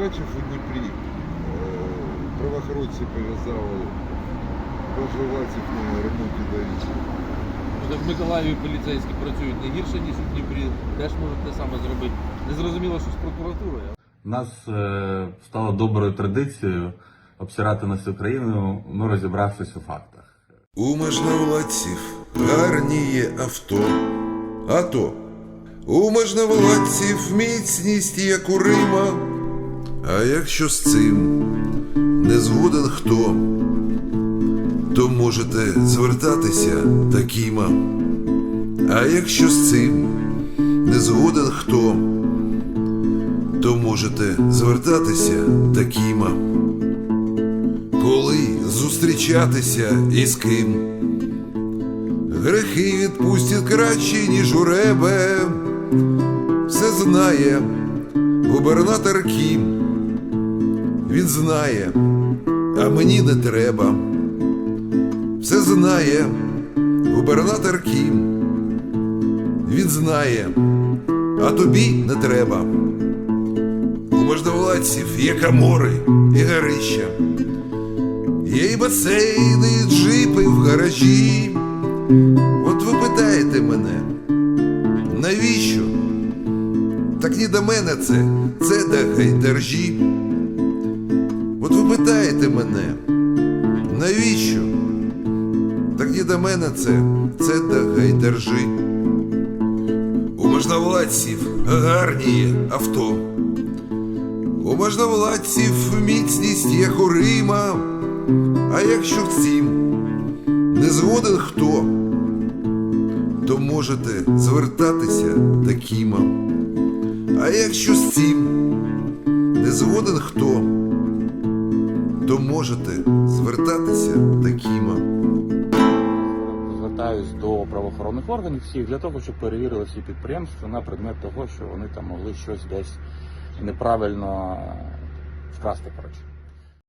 бачив у Дніпрі, е, правоохоронці пов'язали поживаців на ремонті доріг. В Миколаєві поліцейські працюють не гірше, ніж у Дніпрі. Теж можуть те саме зробити. Не зрозуміло, що з прокуратурою. У нас е, стало доброю традицією обсирати на всю країну, ну розібравшись у фактах. У можновладців гарні є авто. А то у можновладців міцність як у Рима. А якщо з цим не згоден хто, то можете звертатися такіма. А якщо з цим не згоден хто, то можете звертатися такіма. Коли зустрічатися із ким, грехи відпустять краще, ніж у ребе. Все знає губернатор Кім. Він знає, а мені не треба. Все знає губернатор Кім. Він знає, а тобі не треба. У можновладців є камори і гарища. Є й басейни, і джипи в гаражі. От ви питаєте мене, навіщо? Так ні до мене це, це до гайдержі. От мене, навіщо? Так ні до мене це, це до гайдержі. У можновладців гарні авто. У можновладців міцність як у Рима. А якщо в цім не згоден хто, то можете звертатися такіма. А якщо з цим не згоден хто, то можете звертатися Кіма. звертаюсь до правоохоронних органів всіх для того, щоб перевірили всі підприємства на предмет того, що вони там могли щось десь неправильно вкрасти. Коротше.